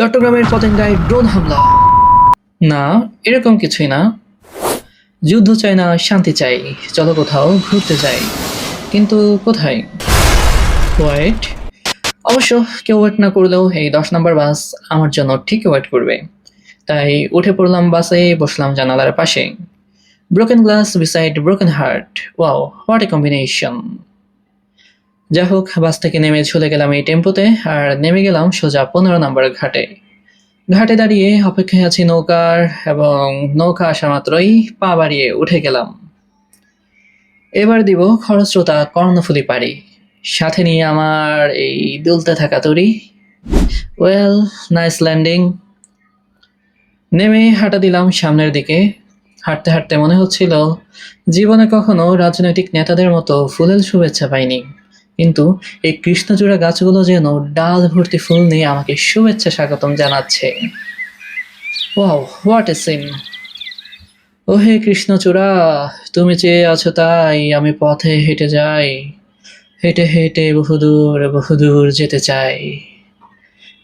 চট্টগ্রামের পতেঙ্গায় ড্রোন হামলা। না, এরকম কিছুই না। যুদ্ধ চাই না, শান্তি চাই। চলো কোথাও ঘুরতে চাই কিন্তু কোথায়? ওয়েট অবশ্য কেউ ওয়েট না করলেও এই দশ নম্বর বাস আমার জন্য ঠিক ওয়েট করবে। তাই উঠে পড়লাম বাসে বসলাম জানালার পাশে। Broken glass beside broken heart wow what a combination যাই হোক, বাস থেকে নেমে চলে গেলাম এই টেম্পোতে, আর নেমে গেলাম সোজা পনেরো নম্বর ঘাটে। ঘাটে দাঁড়িয়ে অপেক্ষায় আছি নৌকার, এবং নৌকা আসা মাত্রই পা বাড়িয়ে উঠে গেলাম। এবার দিব খরস্রোতা কর্ণফুলি পাড়ি। সাথে নিয়ে আমার এই দুলতে থাকা তরি। ওয়েল নাইস ল্যান্ডিং নেমে হাঁটা দিলাম সামনের দিকে। হাঁটতে হাঁটতে মনে হচ্ছিল, জীবনে কখনো রাজনৈতিক নেতাদের মতো ফুলেল শুভেচ্ছা পাইনি। কিন্তু এই কৃষ্ণচূড়া গাছগুলো যেন ডাল ভর্তি ফুল নিয়ে আমাকে শুভেচ্ছা স্বাগতম জানাচ্ছে। Wow, what a scene. ও হে কৃষ্ণচূড়া, তুমি চেয়ে আছো তাই আমি পথে হেঁটে যাই। হেঁটে হেঁটে বহুদূর বহুদূর যেতে চাই।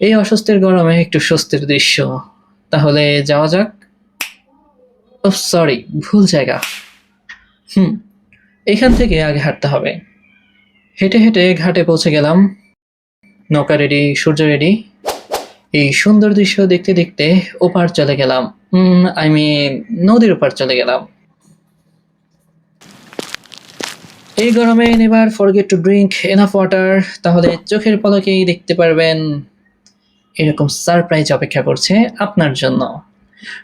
এই অস্বস্তির গরমে একটু স্বস্তির দৃশ্য। তাহলে যাওয়া যাক। ও সরি, ভুল জায়গা। হুম, এখান থেকে আগে হাঁটতে হবে। হেঁটে হেঁটে ঘাটে পৌঁছে গেলাম। নৌকা রেডি সূর্য রেডি এই সুন্দর দৃশ্য দেখতে দেখতে ওপার চলে গেলাম। আই মিন নদীর ওপার চলে গেলাম। এই গরমে never forget to drink enough water তাহলে চোখের পলকেই দেখতে পারবেন। এরকম সারপ্রাইজ অপেক্ষা করছে আপনার জন্য।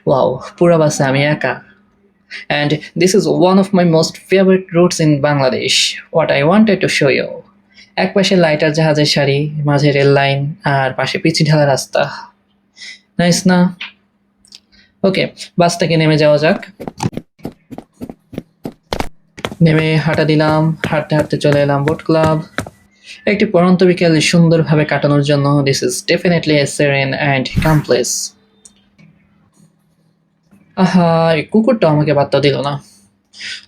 ওয়াও পুরো বাসে আমি একা। And this is one of my most favorite routes in Bangladesh. What I wanted to show you. এক পাশে লাইটার জাহাজের সারি, মাঝে রেল লাইন আর পাশে পিচি ঢালা রাস্তা। নাইস না? ওকে বাস থেকে নেমে যাওয়া যাক। নেমে হাঁটা দিলাম, হাঁটতে হাঁটতে চলে এলাম বোট ক্লাব একটি পরন্ত বিকেল সুন্দরভাবে কাটানোর জন্য this is definitely a serene and calm place আহা এই কুকুরটা আমাকে বার্তা দিল না।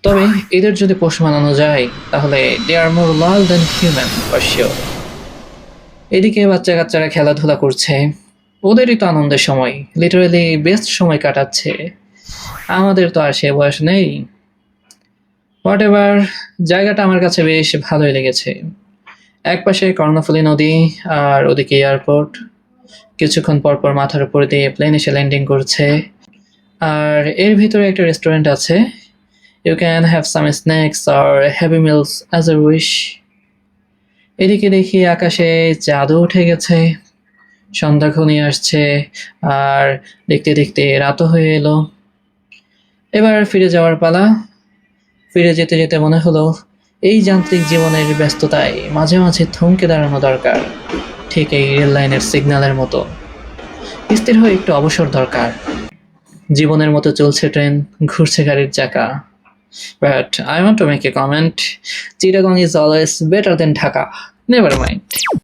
তবে এদের যদি পশু মানানো যায় তাহলে দে আর মোর লাল দেন হিউম্যান শিওর এদিকে বাচ্চা কাচ্চারা খেলাধুলা করছে। ওদেরই তো আনন্দের সময় লিটারালি বেস্ট সময় কাটাচ্ছে। আমাদের তো আর সে বয়স নেই। হোয়াট এভার জায়গাটা আমার কাছে বেশ ভালোই লেগেছে। এক পাশে কর্ণফুলী নদী আর ওদিকে এয়ারপোর্ট কিছুক্ষণ পর পর মাথার উপর দিয়ে প্লেন এসে ল্যান্ডিং করছে। আর এর ভিতরে একটা রেস্টুরেন্ট আছে। You can have some snacks R heavy meals as a wish এদিকে দেখি আকাশে চাঁদও উঠে গেছে। সন্ধ্যা ঘনিয়ে আসছে আর দেখতে দেখতে রাতও হয়ে এলো। এবার ফিরে যাওয়ার পালা। ফিরে যেতে যেতে মনে হলো, এই যান্ত্রিক জীবনের ব্যস্ততায় মাঝে মাঝে থমকে দাঁড়ানো দরকার। ঠিক এই রেল লাইনের সিগন্যালের মতো। স্থির হয়ে একটু অবসর দরকার। জীবনের মতো চলছে ট্রেন, ঘুরছে গাড়ির চাকা। But I want to make a comment Chittagong is always better than Dhaka never mind